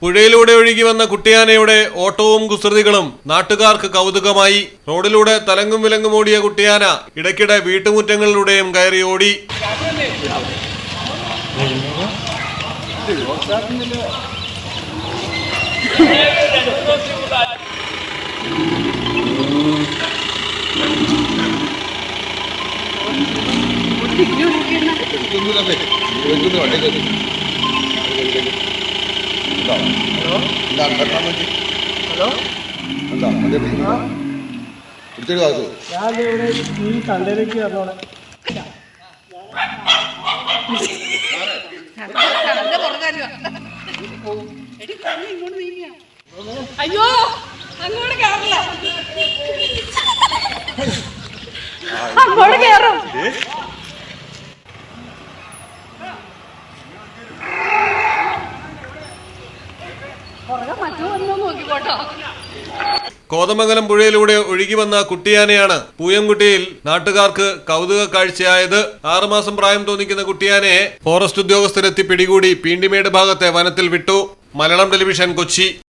പുഴയിലൂടെ ഒഴുകി വന്ന കുട്ടിയാനയുടെ ഓട്ടവും കുസൃതികളും നാട്ടുകാർക്ക് കൗതുകമായി. റോഡിലൂടെ തലങ്ങും വിലങ്ങും ഓടിയ കുട്ടിയാന ഇടയ്ക്കിടെ വീട്ടുമുറ്റങ്ങളിലൂടെയും കയറി ഓടി. ഇതൊന്നുമില്ലേ. വണ്ടിക്കത് എന്താ കാത്തു ഞാൻ ഇവിടെ ഈ കണ്ടയിലേക്ക് വന്നോളെ അയ്യോ അങ്ങോട്ട് കേറില്ല അങ്ങോട്ട് കേറും. കോതമംഗലം പുഴയിലൂടെ ഒഴുകി വന്ന കുട്ടിയാനയാണ് പൂയംകുട്ടിയിൽ നാട്ടുകാർക്ക് കൗതുക കാഴ്ചയായത്. ആറുമാസം പ്രായം തോന്നിക്കുന്ന കുട്ടിയാനയെ ഫോറസ്റ്റ് ഉദ്യോഗസ്ഥരെത്തി പിടികൂടി പീണ്ടിമേട് ഭാഗത്തെ വനത്തിൽ വിട്ടു. മലയാളം ടെലിവിഷൻ കൊച്ചി.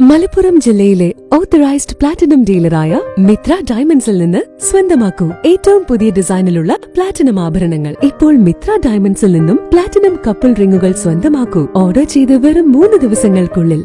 മലപ്പുറം ജില്ലയിലെ ഓത്തറൈസ്ഡ് പ്ലാറ്റിനം ഡീലറായ മിത്ര ഡയമണ്ട്സിൽ നിന്ന് സ്വന്തമാക്കൂ. ഏറ്റവും പുതിയ ഡിസൈനിലുള്ള പ്ലാറ്റിനം ആഭരണങ്ങൾ. ഇപ്പോൾ മിത്ര ഡയമണ്ട്സിൽ നിന്നും പ്ലാറ്റിനം കപ്പിൾ റിങ്ങുകൾ സ്വന്തമാക്കൂ. ഓർഡർ ചെയ്ത് വെറും മൂന്ന് ദിവസങ്ങൾക്കുള്ളിൽ.